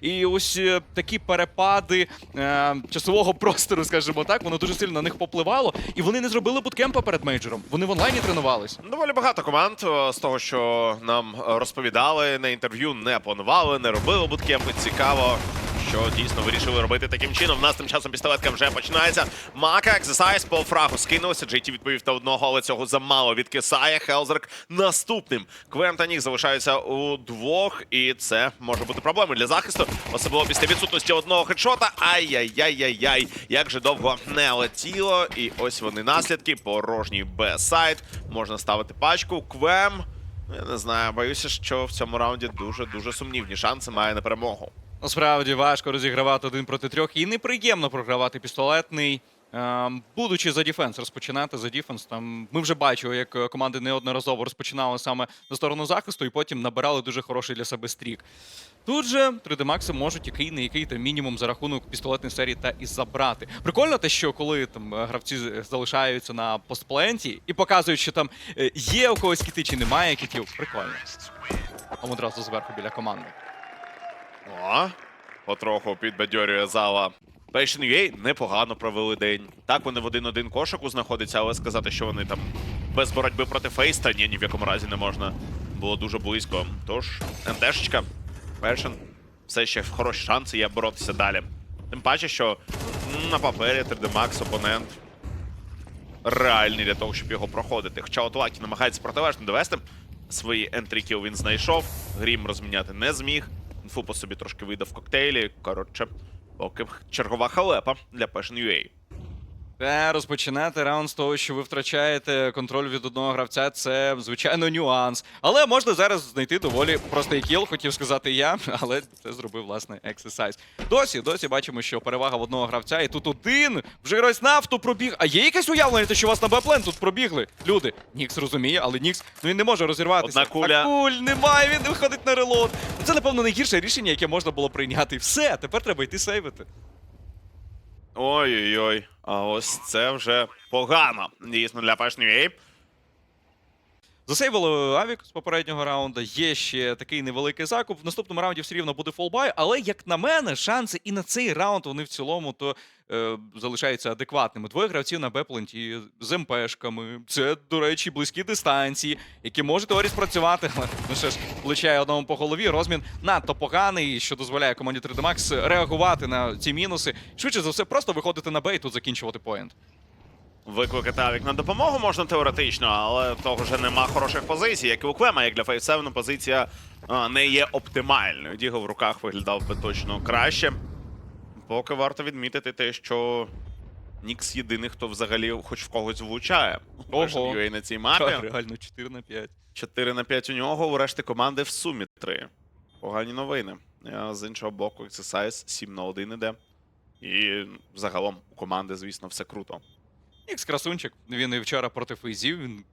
І ось е, такі перепади е, часового простору, скажімо так, воно дуже сильно на них попливало. І вони не зробили буткемпа перед мейджором. Вони в онлайні тренувались. Доволі багато команд з того, що нам е, розповідали на інтерв'ю, не планували, не робили буткемпи. Цікаво, що дійсно вирішили робити таким чином. В нас тим часом пістолетка вже починається. Мака, Ексесайз, по фрагу скинулися. JT відповів та одного, але цього замало від Кисая. Хелзерк наступним. Квем та Нік залишаються у двох, і це може бути проблемою для захисту, особливо після відсутності одного хедшота. Ай-яй-яй-яй-яй. Як же довго не летіло. І ось вони наслідки. Порожній Б-сайт. Можна ставити пачку. Квем. Я не знаю, боюся, що в цьому раунді дуже-дуже сумнівні шанси має на перемогу. Насправді важко розігравати один проти трьох і неприємно програвати пістолетний. Ем, Будучи за дефенс, розпочинати за дефенс. Там ми вже бачили, як е, команди неодноразово розпочинали саме на сторону захисту і потім набирали дуже хороший для себе стрік. Тут же 3D Max можуть який не який там мінімум за рахунок пістолетної серії та і забрати. Прикольно те, що коли там е, гравці залишаються на постпленті і показують, що там е, є у когось кіти чи немає кітів. Прикольно. Там одразу зверху біля команди. О, потроху підбадьорює зала. UA непогано провели день. Так, вони в один-один кошику знаходяться, але сказати, що вони там без боротьби проти Фейс, та ні, ні в якому разі не можна. Було дуже близько. Тож, МТшечка, Passion, все ще хороші шанси є боротися далі. Тим паче, що на папері 3D Max опонент реальний для того, щоб його проходити. Хоча от Лакі намагається протилежно довести. Свої ентрікіл він знайшов. Грім розміняти не зміг. Інфу по собі трошки видав коктейлі. Коротше, поки чергова халепа для Passion UA. Та розпочинати раунд з того, що ви втрачаєте контроль від одного гравця, це звичайно нюанс. Але можна зараз знайти доволі простий кіл, хотів сказати я, але це зробив власне ексесайз. Досі, досі бачимо, що перевага в одного гравця, і тут один вже гравець нафту пробіг. А є якесь уявлення, що у вас на Б-плен тут пробігли? Люди. Нікс розуміє, але Нікс ну він не може розірватися. Одна куля. А куль немає, він не виходить на релот. Це, напевно, найгірше рішення, яке можна було прийняти. Все, тепер треба йти сейвити. Ой-ой-ой. А ось це вже погано. Дійсно, для UA. Засейвили Авік з попереднього раунду. Є ще такий невеликий закуп. В наступному раунді все рівно буде фолбай, але як на мене, шанси і на цей раунд вони в цілому то е, залишаються адекватними. Двоє гравців на Бепленті з МПшками. Це, до речі, близькі дистанції, які можуть теорії спрацювати. Але ну що ж, влучає одному по голові. Розмін надто поганий, що дозволяє команді 3D Max реагувати на ці мінуси. Швидше за все, просто виходити на Б і тут закінчувати поєнт. Викликати Авік на допомогу можна теоретично, але того вже нема хороших позицій, як і у Квема, як для Фейс 7 позиція а, не є оптимальною. Діго в руках виглядав би точно краще. Поки варто відмітити те, що Нікс єдиний, хто взагалі хоч в когось влучає. Ого. Ого. на цій мапі. Так, реально 4 на 5. 4 на 5 у нього, у решти команди в сумі 3. Погані новини. А З іншого боку, Exercise 7 на 1 іде. І загалом у команди, звісно, все круто. Нікс красунчик. Він і вчора проти фейзів. Він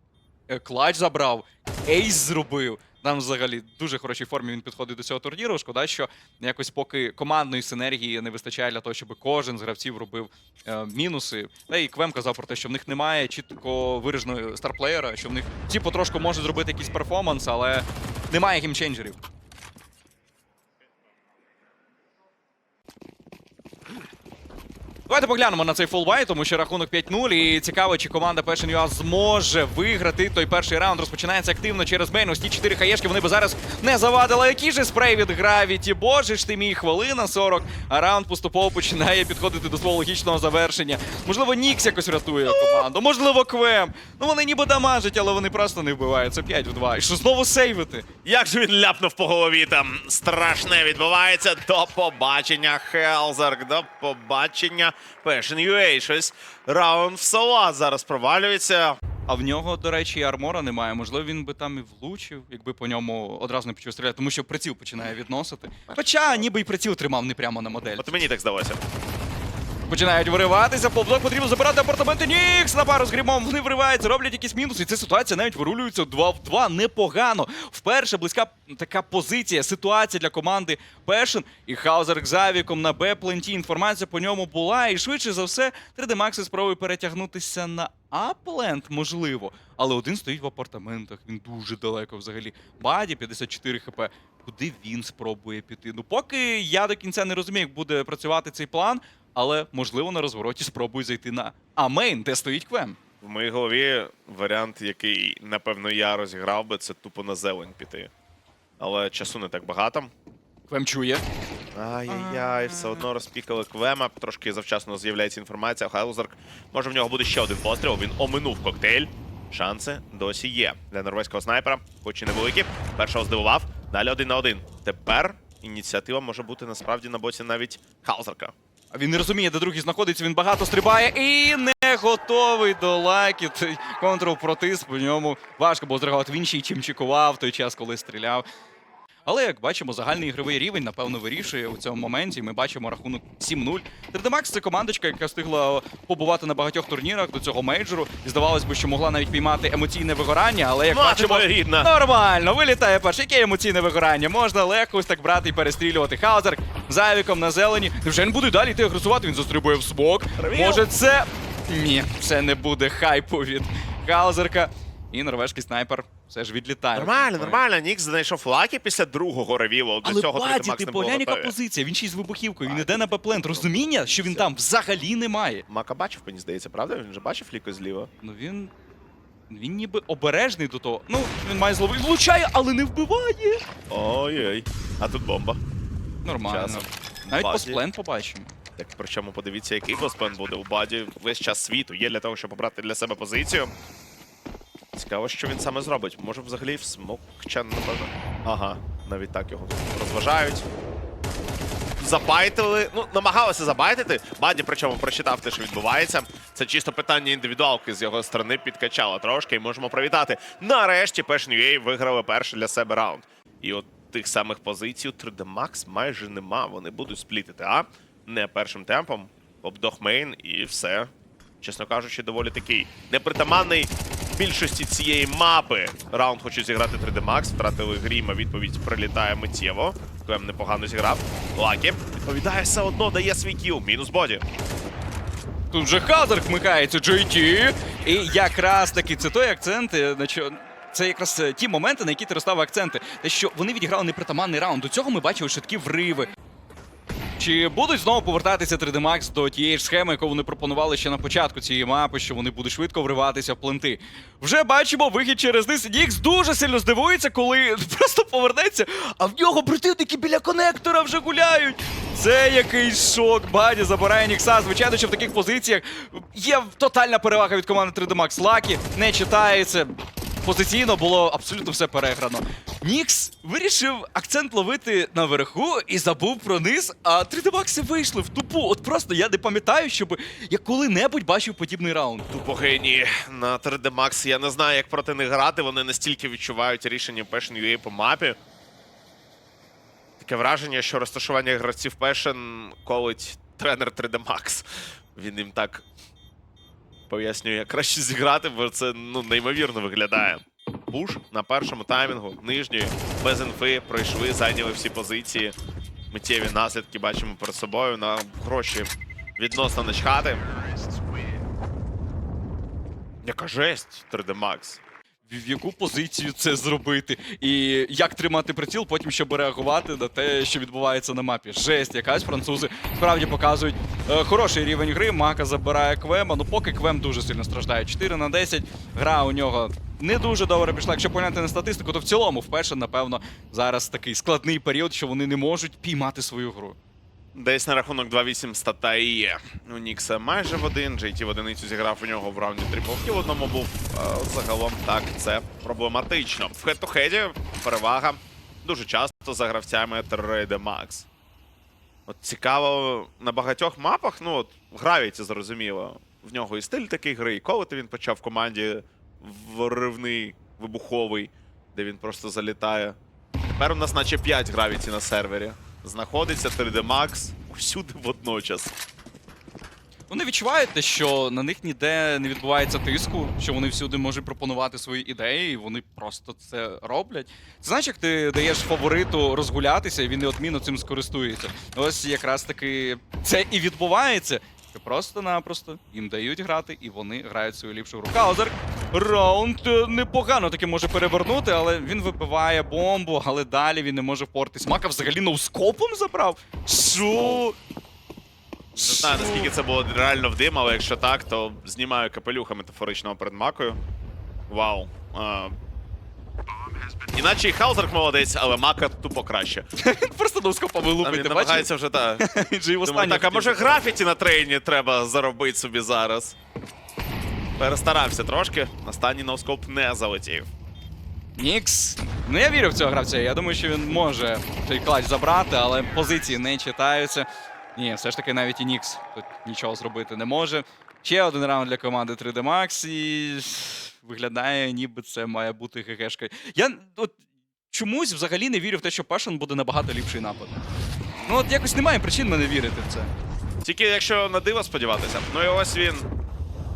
е, клач забрав, ейс зробив. Там взагалі дуже хорошій формі він підходить до цього турніру. Шкода, що якось поки командної синергії не вистачає для того, щоб кожен з гравців робив е, мінуси. Та і Квем казав про те, що в них немає чітко вираженого старплеєра, що в них ті потрошку можуть зробити якийсь перформанс, але немає геймченджерів. Давайте поглянемо на цей фулбай, тому що рахунок 5-0. І цікаво, чи команда Passion UA зможе виграти той перший раунд. Розпочинається активно через мейн. Ось ті 4 хаєшки вони би зараз не завадили. Який же спрей від Гравіті? Боже ж ти мій, хвилина 40. А раунд поступово починає підходити до свого логічного завершення. Можливо, Нікс якось рятує команду, можливо, Квем. Ну вони ніби дамажать, але вони просто не вбивають. Це 5 в 2. І що знову сейвити? Як же він ляпнув по голові там? Страшне відбувається. До побачення, Хелзерк. До побачення. UA. Щось раунд в сала зараз провалюється. А в нього, до речі, і армора немає. Можливо, він би там і влучив, якби по ньому одразу не почав стріляти, тому що приціл починає відносити. Хоча ніби й приціл тримав не прямо на модель. От мені так здалося. Починають вириватися, Повзок потрібно забирати апартаменти. Нікс на пару з грімом. Вони вриваються, роблять якісь мінуси. І ця ситуація навіть вирулюється 2 в 2. Непогано. Вперше близька така позиція, ситуація для команди Пешен. І Хаузер з Авіком на Б-пленті. Інформація по ньому була. І швидше за все, 3D Max спробує перетягнутися на Апленд, можливо. Але один стоїть в апартаментах. Він дуже далеко взагалі. Баді 54 хп. куди він спробує піти. Ну, поки я до кінця не розумію, як буде працювати цей план, але можливо на розвороті спробую зайти на Амейн, де стоїть Квем. В моїй голові варіант, який, напевно, я розіграв би, це тупо на зелень піти. Але часу не так багато. Квем чує. Ай-яй-яй, все одно розпікали Квема. Трошки завчасно з'являється інформація. Хайлзерк. Може в нього буде ще один постріл. Він оминув коктейль. Шанси досі є для норвезького снайпера, хоч і невеликі. Першого здивував. Далі один на один. Тепер ініціатива може бути насправді на боці навіть Хаузерка. А він не розуміє, де другий знаходиться, він багато стрибає і не готовий до лайки. Контрол протиск по ньому важко було зреагувати. Він ще й чимчикував в той час, коли стріляв. Але як бачимо, загальний ігровий рівень, напевно, вирішує у цьому моменті. Ми бачимо рахунок 7-0. 3D Max — це командочка, яка встигла побувати на багатьох турнірах до цього мейджору. І здавалось би, що могла навіть піймати емоційне вигорання, але як Мати бачимо, рідна! Нормально, вилітає перший. Яке емоційне вигорання? Можна легко ось так брати і перестрілювати. Хаузер зайвіком на зелені. Невже він буде далі йти агресувати? Він застрибує в смок. Може, це. Ні, це не буде хайпу від Хаузерка. І норвежський снайпер все ж відлітає. Нормально, нормально. Нікс знайшов лакі після другого ревілу. До Але цього баді, 3D ти не було яка позиція. Він ще й з вибухівкою. Він іде на беплент. Розуміння, що він там взагалі немає. Мака бачив, мені здається, правда? Він же бачив ліко зліва. Ну він. Він ніби обережний до того. Ну, він має злови. Влучає, але не вбиває. Ой-ой. А тут бомба. Нормально. Часом. Навіть Баді. постплен побачимо. Так причому подивіться, який госпен буде у баді. Весь час світу є для того, щоб обрати для себе позицію. Цікаво, що він саме зробить. Може взагалі в смокчан, напевно. Ага, навіть так його розважають. Забайтили, ну, намагалися забайтити. Баді, причому прочитав те, що відбувається. Це чисто питання індивідуалки з його сторони підкачало трошки, і можемо привітати. Нарешті Passion UA виграли перший для себе раунд. І от тих самих позицій у 3D Max майже нема. Вони будуть сплітити, а не першим темпом. Обдох мейн і все. Чесно кажучи, доволі такий непритаманний більшості цієї мапи. Раунд хочуть зіграти 3D Max, втратили гріма, відповідь прилітає миттєво. Клем непогано зіграв. Лакі відповідає все одно, дає свій кіл. Мінус боді. Тут вже Хазар вмикається JT. І якраз таки це той акцент, е, на що. Це якраз е, ті моменти, на які ти розставив акценти. Те, що вони відіграли непритаманний раунд. До цього ми бачили швидкі вриви. Чи будуть знову повертатися 3D Max до тієї ж схеми, яку вони пропонували ще на початку цієї мапи, що вони будуть швидко вриватися в пленти? Вже бачимо вихід через низ. Нікс дуже сильно здивується, коли просто повернеться, а в нього противники біля конектора вже гуляють. Це якийсь шок. Баді забирає Нікса. Звичайно, що в таких позиціях є тотальна перевага від команди 3D Max. Лакі не читається. Позиційно було абсолютно все переграно. Нікс вирішив акцент ловити наверху і забув про низ, а 3D Макси вийшли в тупу. От просто я не пам'ятаю, щоб я коли-небудь бачив подібний раунд. Тупо на 3D Max. Я не знаю, як проти них грати. Вони настільки відчувають рішення Passion UA по мапі. Таке враження, що розташування гравців Passion колить тренер 3D Max. Він їм так пояснює, як краще зіграти, бо це ну, неймовірно виглядає. Пуш на першому таймінгу, нижньої, без інфи, пройшли, зайняли всі позиції. Миттєві наслідки бачимо перед собою на гроші відносно начхати. Яка жесть 3D Max. В яку позицію це зробити, і як тримати приціл, потім щоб реагувати на те, що відбувається на мапі. Жесть, якась французи справді показують е, хороший рівень гри. Мака забирає Квема. Ну поки Квем дуже сильно страждає. 4 на 10. Гра у нього не дуже добре пішла. Якщо поглянути на статистику, то в цілому вперше, напевно, зараз такий складний період, що вони не можуть піймати свою гру. Десь на рахунок 2-8 стата і є. У Нікса майже в один. JT в одиницю зіграв у нього в раунді трипл в одному був. А загалом так, це проблематично. В хед-то-хеді перевага дуже часто за гравцями 3D Max. От цікаво, на багатьох мапах, ну от це зрозуміло. В нього і стиль такий гри, і коли він почав в команді виривний, вибуховий, де він просто залітає. Тепер у нас наче 5 гравіці на сервері. Знаходиться 3D Max усюди водночас. Вони відчувають те, що на них ніде не відбувається тиску, що вони всюди можуть пропонувати свої ідеї, і вони просто це роблять. Це знаєш, як ти даєш фавориту розгулятися, і він неодмінно цим скористується. Ось якраз таки це і відбувається. Просто-напросто їм дають грати, і вони грають свою ліпшу гру. Каузер раунд е, непогано таки може перевернути, але він вибиває бомбу, але далі він не може впортись. Мака взагалі ноускопом забрав? Що? Не знаю, наскільки це було реально в дим, але якщо так, то знімаю капелюха метафоричного перед макою. Вау. А... Іначе і Хаузерк молодець, але мака тупо краще. Просто ноускопом А вилупить, він намагається вже так. Думаю, так, а може графіті на трейні треба заробити собі зараз. Перестарався трошки. Останній ноускоп не залетів. Нікс. Ну я вірю в цього гравця. Я думаю, що він може цей клач забрати, але позиції не читаються. Ні, все ж таки навіть і Нікс тут нічого зробити не може. Ще один раунд для команди 3D Max і виглядає, ніби це має бути ГГшка. Я от чомусь взагалі не вірю в те, що Пашин буде набагато ліпший напад. Ну от якось немає причин мене вірити в це. Тільки якщо на диво сподіватися. Ну і ось він.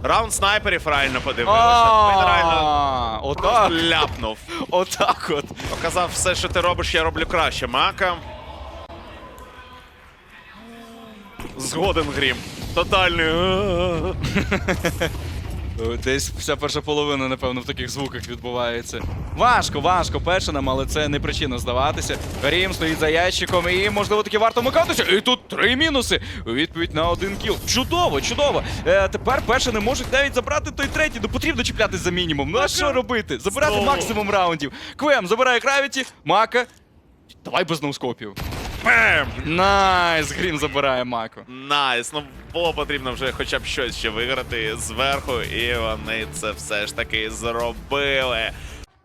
Раунд снайперів реально подивилися. Він реально Отак. ляпнув. Отак от. Показав все, що ти робиш, я роблю краще. Мака. Згоден грім. Тотальний. Десь вся перша половина, напевно, в таких звуках відбувається. Важко, важко першинам, але це не причина здаватися. Рім стоїть за ящиком, і можливо таки варто вмикатися. І тут три мінуси. Відповідь на один кіл. Чудово, чудово. Е, тепер першини можуть навіть забрати той третій. Ну потрібно чіплятись за мінімум. Ну а що робити? Забирати максимум раундів. Квем забирає Гравіті, Мака. Давай без ноускопів. Бем! Найс! Грім забирає Маку. Найс. Ну було потрібно вже хоча б щось ще виграти зверху, і вони це все ж таки зробили.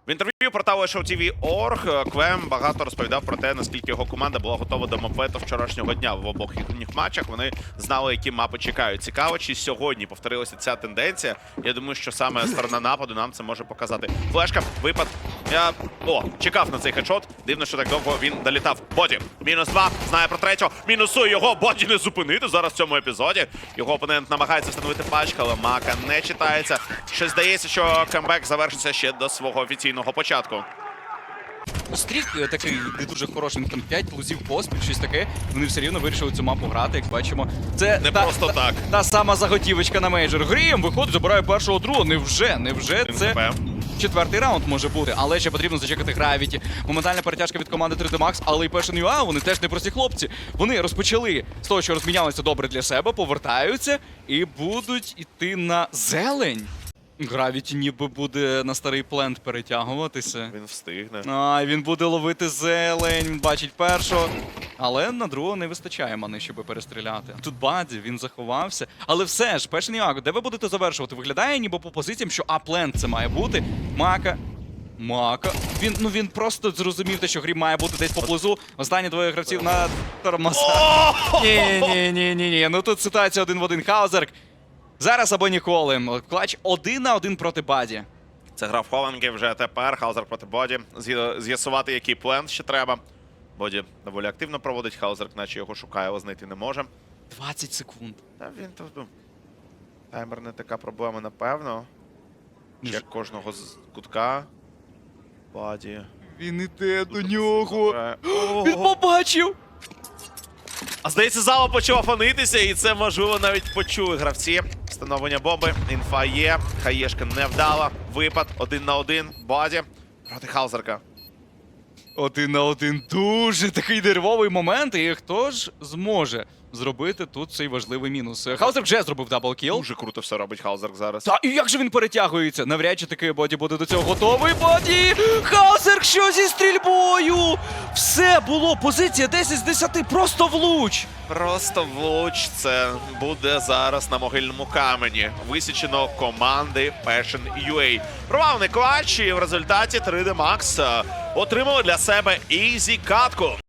В інтерв'ю порталу Show TV Org Квем багато розповідав про те, наскільки його команда була готова до мапету вчорашнього дня в обох їхніх матчах. Вони знали, які мапи чекають. Цікаво, чи сьогодні повторилася ця тенденція. Я думаю, що саме сторона нападу нам це може показати. Флешка, випад. Я о, чекав на цей хедшот. Дивно, що так довго він долітав. Боді. Мінус два. Знає про третього. Мінусує його. Боді не зупинити зараз в цьому епізоді. Його опонент намагається встановити пачка, але мака не читається. Ще здається, що камбек завершиться ще до свого офіційного початку. Стрік е, такий не дуже хороший, там 5 лузів поспіль, щось таке. Вони все рівно вирішили цю мапу грати, як бачимо. Це Не та, просто та, так. та сама заготівочка на мейджор. Грім виходить, забирає першого другого. Невже? Невже це четвертий раунд може бути? Але ще потрібно зачекати гравіті. Моментальна перетяжка від команди 3D Max, але і перший Ньюа, вони теж не прості хлопці. Вони розпочали з того, що розмінялися добре для себе, повертаються і будуть іти на зелень. Гравіті ніби буде на старий плент перетягуватися. Він встигне. А, він буде ловити зелень, він бачить першого. Але на другого не вистачає мани, щоб перестріляти. Тут Баді, він заховався. Але все ж, перший Ніаго, де ви будете завершувати? Виглядає ніби по позиціям, що аплент це має бути. Мака. Мака. Він, ну він просто зрозумів те, що грім має бути десь поблизу. Останні двоє гравців на тормозах. Ні, ні, ні, ні, ні. Ну тут ситуація один в один. Хаузерк. Зараз або ніколи. Клач один на один проти Баді. Це гра в Холанги вже тепер. Хаузер проти Боді. З'ясувати, який план ще треба. Боді доволі активно проводить Хаузер, наче його шукає, але знайти не може. 20 секунд. Та він тут. ну, Таймер не така проблема, напевно. Ну, Як кожного з кутка. Боді. Він іде до нього. Він побачив. А здається, зала почала фанитися, і це можливо навіть почули гравці. Встановлення бомби, інфа є, хаєшка не вдала. Випад один на один. Боді проти Хаузерка. Один на один дуже такий нервовий момент. І хто ж зможе зробити тут цей важливий мінус? Хаузер вже зробив даблкіл. Дуже круто все робить Хаузерк зараз. Та і як же він перетягується? Навряд чи таки боді буде до цього готовий. Боді! Хаузер, що зі стрільбою? Все було. Позиція 10 з 10, просто влуч. Просто влуч це буде зараз на могильному камені. Висічено команди Passion UA. Провальний клатч і в результаті 3D Max е, отримали для себе ізі катку.